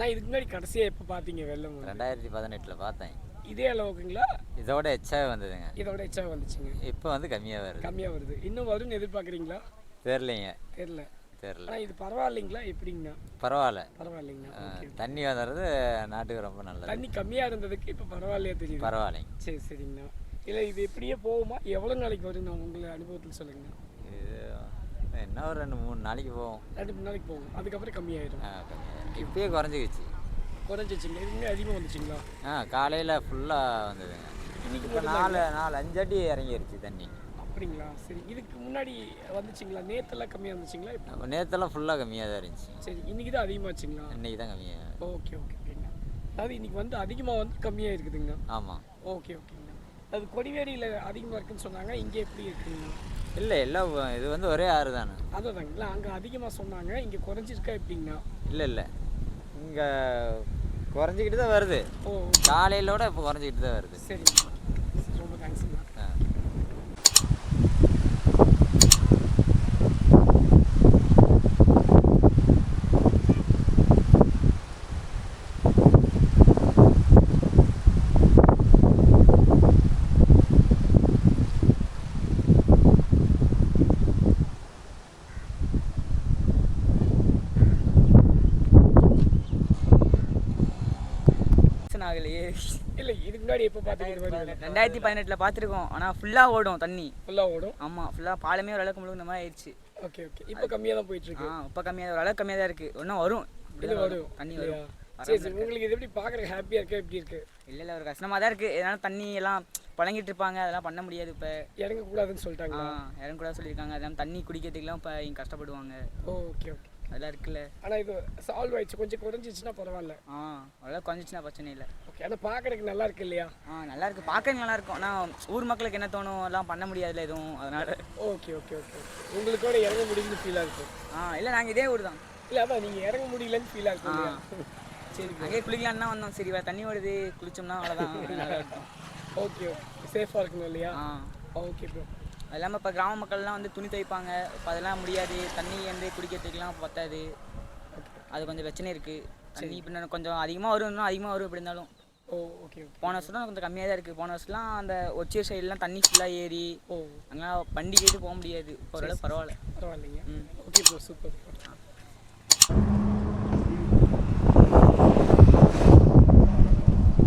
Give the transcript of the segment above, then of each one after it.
நான் இதுக்கு முன்னாடி கடைசியாக எப்போ பார்த்தீங்க வெள்ளம்? ரெண்டாயிரத்தி பதினெட்டில் பார்த்தேன். இதே அளவுக்குங்களா? இதோட எச்சாவே வந்ததுங்க. இதோட எச்சா வந்துச்சுங்க. இப்போ வந்து கம்மியாக வருது. கம்மியாக வருது. இன்னும் வரும்னு எதிர்பார்க்குறீங்களா? தெரிலைங்க தெரில தெரில இது பரவாயில்லைங்களா? எப்படிங்கண்ணா? பரவாயில்ல. பரவாயில்லைங்கண்ணா தண்ணி வந்துடுறது நாட்டுக்கு ரொம்ப நல்லது. தண்ணி கம்மியாக இருந்ததுக்கு இப்போ பரவாயில்லையா தெரியுது? பரவாயில்லைங்க. சரி சரிங்கண்ணா. இல்லை இது இப்படியே போகுமா? எவ்வளோ நாளைக்கு வரும்ண்ணா உங்களை அனுபவத்தில் சொல்லுங்கண்ணா. இது என்ன ஒரு ரெண்டு மூணு நாளைக்கு போகும் ரெண்டு மூணு நாளைக்கு போகும் அதுக்கப்புறம் கம்மியாயிடும். இப்பயே குறைஞ்சிக்கிச்சு. குறைஞ்சிச்சிங்க இதுவுமே அதிகமாக வந்துச்சுங்களா? ஆ காலையில் ஃபுல்லாக வந்ததுங்க. இன்னைக்கு இப்போ நாலு நாலு அஞ்சு அடி இறங்கிருச்சு தண்ணி. அப்படிங்களா? சரி இதுக்கு முன்னாடி வந்துச்சுங்களா? நேத்தெல்லாம் கம்மியாக வந்துச்சுங்களா இப்போ நேற்றெல்லாம் ஃபுல்லாக கம்மியாக தான் இருந்துச்சு. சரி இன்னைக்கு தான் அதிகமாச்சுங்களா? இன்னைக்கு தான் கம்மியாக ஓகே ஓகே ஓகேங்க அதாவது இன்னைக்கு வந்து அதிகமாக வந்து கம்மியாக இருக்குதுங்கண்ணா ஆமாம் ஓகே ஓகேங்கண்ணா அது கொடிவேரியில் அதிகமாக இருக்குன்னு சொன்னாங்க. இங்கே எப்படி இருக்குங்கண்ணா இல்லை எல்லாம் இது வந்து ஒரே ஆறு தானே? அதாதாங்களா அங்கே அதிகமாக சொன்னாங்க. இங்கே குறைஞ்சிருக்கா எப்படிங்கண்ணா இல்லை இல்லை. இங்கே குறைஞ்சிக்கிட்டு தான் வருது. ஓ. காலையிலோட இப்போ குறைஞ்சிக்கிட்டு தான் வருது. சரி ரொம்ப தேங்க்ஸுங்கண்ணா ஆ பிரச்சனை ஆகலையே இல்லை இதுக்கு முன்னாடி எப்போ மாதிரி ரெண்டாயிரத்தி பதினெட்டில் பார்த்துருக்கோம். ஆனால் ஃபுல்லாக ஓடும் தண்ணி. ஃபுல்லாக ஓடும்? ஆமாம் ஃபுல்லாக பாலமே ஓரளவுக்கு முழுக்க மாதிரி ஆயிடுச்சு. Okay okay. இப்போ கம்மியாக தான் போயிட்டுருக்கு. ஆ இப்போ கம்மியாக ஓரளவுக்கு கம்மியாக தான் இருக்குது இன்னும் வரும். வரும். தண்ணி? வரும். சரி சரி. உங்களுக்கு இது எப்படி பார்க்குறக்கு ஹாப்பியாக இருக்கா? எப்படி இருக்கு? இல்லை இல்லை ஒரு கஷ்டமாக தான் இருக்குது எதனால தண்ணி எல்லாம் புழங்கிட்டு இருப்பாங்க அதெல்லாம் பண்ண முடியாது இப்போ. இறங்கக்கூடாதுன்னு ஆ சொல்லிட்டாங்களா? யாரும் கூட சொல்லியிருக்காங்க. அதெல்லாம் தண்ணி குடிக்கிறதுக்குலாம் இப்போ கஷ்டப்படுவாங்க. Okay okay. அதெல்லாம் இருக்குல்ல ஆனால் இது சால்வ் ஆயிடுச்சு. கொஞ்சம் குறைஞ்சிச்சுன்னா பரவாயில்ல. ஆ அவ்வளோ குறைஞ்சிச்சுன்னா பிரச்சனை இல்லை. ஓகே ஆனால் பார்க்குறதுக்கு நல்லா இருக்கு இல்லையா? ஆ நல்லா இருக்கு பார்க்க நல்லா இருக்கும் ஆனால் ஊர் மக்களுக்கு என்ன தோணும்? எல்லாம் பண்ண முடியாதுல்ல எதுவும் அதனால. ஓகே ஓகே ஓகே உங்களுக்கு கூட இறங்க முடியுதுன்னு ஃபீலாக இருக்கும். ஆ இல்லை நாங்கள் இதே ஊர் தான். இல்லை அதான் நீங்கள் இறங்க முடியலன்னு ஃபீலாக இருக்கும் இல்லையா? சரி அங்கேயே குளிக்கலான்னு தான் வந்தோம். சரி தண்ணி ஓடுது. குளிச்சோம்னா அவ்வளோதான் ஓகே ஓகே சேஃபாக இருக்கணும் இல்லையா? ஆ. ஓகே ப்ரோ அது இல்லாமல் இப்போ கிராம மக்கள்லாம் வந்து துணி துவைப்பாங்க. இப்போ அதெல்லாம் முடியாது. தண்ணி வந்து குடிக்கிறதுக்குலாம் பத்தாது. அது கொஞ்சம் பிரச்சனை இருக்குது தண்ணி இப்போ இன்னும் கொஞ்சம் அதிகமாக வரும். இன்னும் அதிகமாக வரும் எப்படி இருந்தாலும். ஓ ஓகே போன வருஷம் தான் கொஞ்சம் கம்மியாக தான் இருக்குது போன வருஷம்லாம் அந்த ஒச்சியூர் சைட்லாம் தண்ணி ஃபுல்லாக ஏறி ஓ. அங்கெல்லாம் பண்டிகைக்கு போக முடியாது. ஓரளவு பரவாயில்ல. பரவாயில்லைங்க. ம். ஓகே ப்ரோ சூப்பர்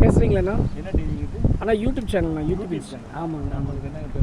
பேசுகிறீங்களாண்ணா என்ன டிவி இது? அண்ணா யூடியூப் சேனல்ண்ணா யூடியூப் சேனல் ஆமாங்க ஆமாங்க.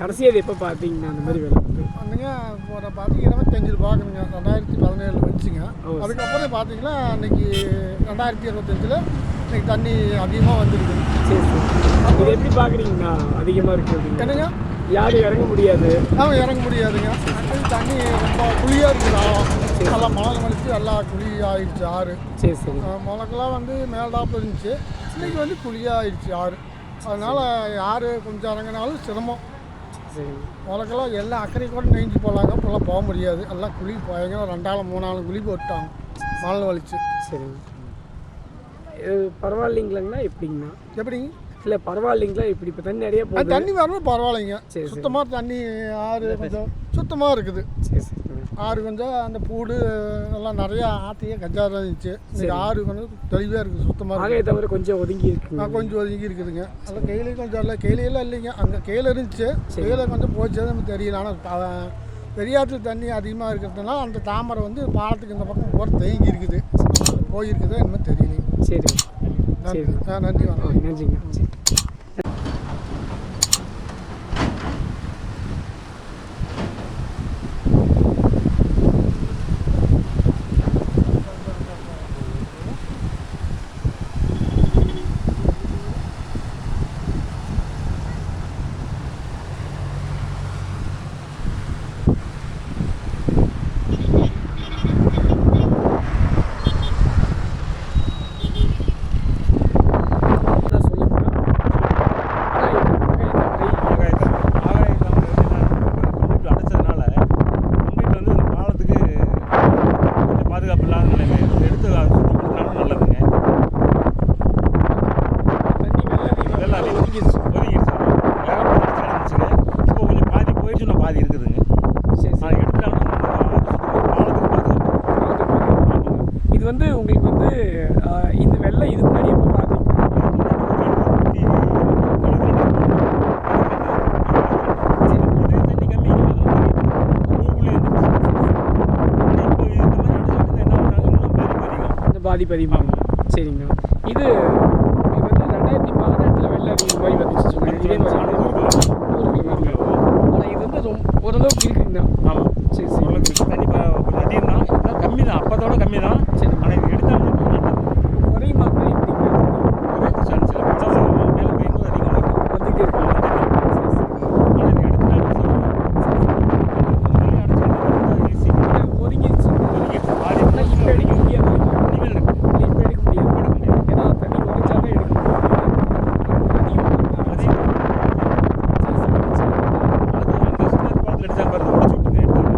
கடைசியாக இது எப்போ பார்த்தீங்கண்ணா அந்த மாதிரி வேலை வந்து? வந்துங்க இப்போ பார்த்து இருபத்தஞ்சில் பார்க்குறேங்க ரெண்டாயிரத்தி பதினேழு வந்துச்சுங்க. அதுக்கப்புறம் பார்த்தீங்கன்னா இன்னைக்கு ரெண்டாயிரத்தி இருபத்தஞ்சில் இன்னைக்கு தண்ணி அதிகமாக வந்துருக்கு சரி சரி. இது எப்படி பார்க்குறீங்கண்ணா அதிகமாக இருக்குது என்னங்க? யாரும் இறங்க முடியாது. நாம இறங்க முடியாதுங்க. தண்ணி ரொம்ப குழியாக இருக்குது? நல்லா மழை மலிச்சு நல்லா குழி ஆயிடுச்சு ஆறு. சரி சரி. முதக்கெல்லாம் வந்து மேல்டாப்பில் இருந்துச்சு. இன்னைக்கு வந்து குழியாக ஆயிடுச்சு ஆறு. அதனால் யார் கொஞ்சம் இறங்கினாலும் சிரமம். சரி முதக்கெல்லாம் எல்லா அக்கறை கூட நெஞ்சு போகலாங்க. இப்போல்லாம் போக முடியாது. எல்லாம் குழி போயங்க ரெண்டாலும் மூணாலும் குழி போட்டாங்க மழை வலிச்சு. சரி. இது பரவாயில்லைங்களாங்கண்ணா எப்படிங்கண்ணா? எப்படிங்க இல்லை பரவாயில்லைங்களா? இப்படி இப்போ தண்ணி நிறைய தண்ணி வரணும் பரவாயில்லைங்க. சரி, சரி. சுத்தமாக தண்ணி ஆறு கொஞ்சம் சுத்தமாக இருக்குது. சரி சரி. ஆறு கொஞ்சம் அந்த பூடு எல்லாம் நிறையா ஆத்தையே கஞ்சாரம் இருந்துச்சு இன்னைக்கு ஆறு கொஞ்சம் தெளிவாக இருக்குது சுத்தமாக ஆகையை தவிர கொஞ்சம் ஒதுங்கி இருக்குங்க. ஆ, கொஞ்சம் ஒதுங்கி இருக்குதுங்க. அதில் கையிலையும் கொஞ்சம் இல்லை கையிலையெல்லாம் இல்லைங்க. அங்கே கையில் இருந்துச்சு. கையில் கொஞ்சம் போச்சு நமக்கு தெரியல. ஆனால் பெரியாற்று தண்ணி அதிகமாக இருக்கிறதுனால அந்த தாமரை வந்து பாலத்துக்கு இந்த பக்கம் போகிற தேங்கி இருக்குது. போயிருக்குதோ என்னமோ தெரியலைங்க. சரி. நன்றி. நிலைமை எடுத்து அதை சுத்தப்படுத்தினாலும் நல்லதுங்க. இதெல்லாம் கொஞ்சம் பாதி போயிடுச்சு பாதி இருக்குதுங்க. சரி நான் எடுத்தாலும் இது வந்து உங்களுக்கு வந்து இந்த வெள்ளை இதுக்கு முன்னாடி எப்போ பாதிப்பு அதிகமாகும் சரிங்கண்ணா இது இது வந்து ரெண்டாயிரத்தி பதினெட்டில் வெள்ளம் அதிகம் மாதிரி வந்துச்சு. சொன்னாங்க இதே வந்து ரொம்ப ஓரளவுக்கு இருக்குங்கண்ணா ஆமாம் சரி சரி. கொஞ்சம் அதிகம் தான் கம்மி தான் அப்போதோட கம்மி தான் சரி. ஆனால் இது எடுத்தாங்கன்னா குறையுமாக்கா எப்படிங்க ஒரே சான்ஸ் இல்லை படம் மேலே பெய்யும்போது அதிகமாக இருக்கும் வந்துட்டே இருக்கு ஆனால் இது எடுத்துட்டாங்கன்னா ஈஸி ஒதுங்கிடுச்சு பாதி ஆனால் இப்போ எடுக்க முடியாது இனிமேல் இருக்கு இல்லை இப்போ எடுக்க முடியாது ஏன்னா தண்ணி குறைச்சாதான் எடுக்க முடியும் அதிகமாக அதிகம் அது அந்த சுமார் குளத்தில் எடுத்தாங்க பாருங்க உடச்சு விட்டுங்க எடுத்தாங்க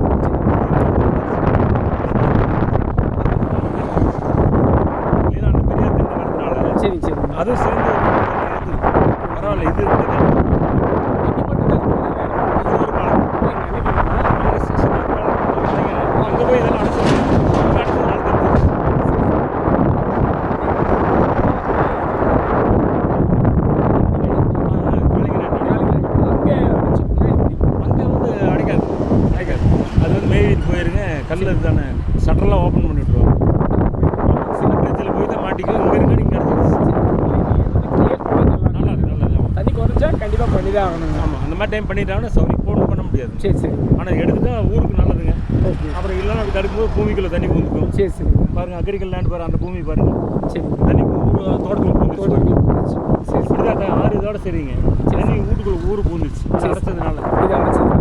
இல்லைன்னா அந்த பெரியார் தண்ணி வரதுனால சரி சரி அதுவும் சேர்ந்து இது பரவாயில்ல இது இருக்குது இது மட்டும் தான் இது ஒரு பாலம் அங்கே சின்ன பாலம் இல்லைங்க. அங்கே போய் இதெல்லாம் அடைச்சிருங்க அங்கே அடைச்சதுனால தெரிஞ்சு அங்கே வந்து அடைக்காது அடைக்காது அது வந்து மேய்விட்டு போயிருங்க கல் தானே ஷட்டர்லாம் ஓப்பன் பண்ணி விட்ருவாங்க சின்ன பிரச்சனை போய் தான் மாட்டிக்கும் இங்கே இருங்க நீங்கள் நல்லா இருக்கு நல்லா இருக்கு தண்ணி குறைஞ்சா கண்டிப்பாக பண்ணி தான் ஆகணுங்க. ஆமாம் அந்த மாதிரி டைம் பண்ணிட்டாங்கன்னா சௌரி போடணும் பண்ண முடியாது. சரி சரி. ஆனால் எடுத்துட்டா ஊருக்கு நல்லதுங்க. ஓகே. அப்புறம் இல்லைன்னா தடுக்கும்போது பூமிக்குள்ளே தண்ணி பூந்துக்கும். சரி சரி. பாருங்க அக்ரிகல் லேண்ட் பாரு அந்த பூமி பாருங்க. சரி. தண்ணி ஊர் தோட்டத்தில் பூந்துச்சு சரி சரி. இப்படிதான் ஆறு இதோட சரிங்க. தண்ணி வீட்டுக்குள்ள ஊர் பூந்துச்சு. அடைச்சதுனால. இது அடைச்சது.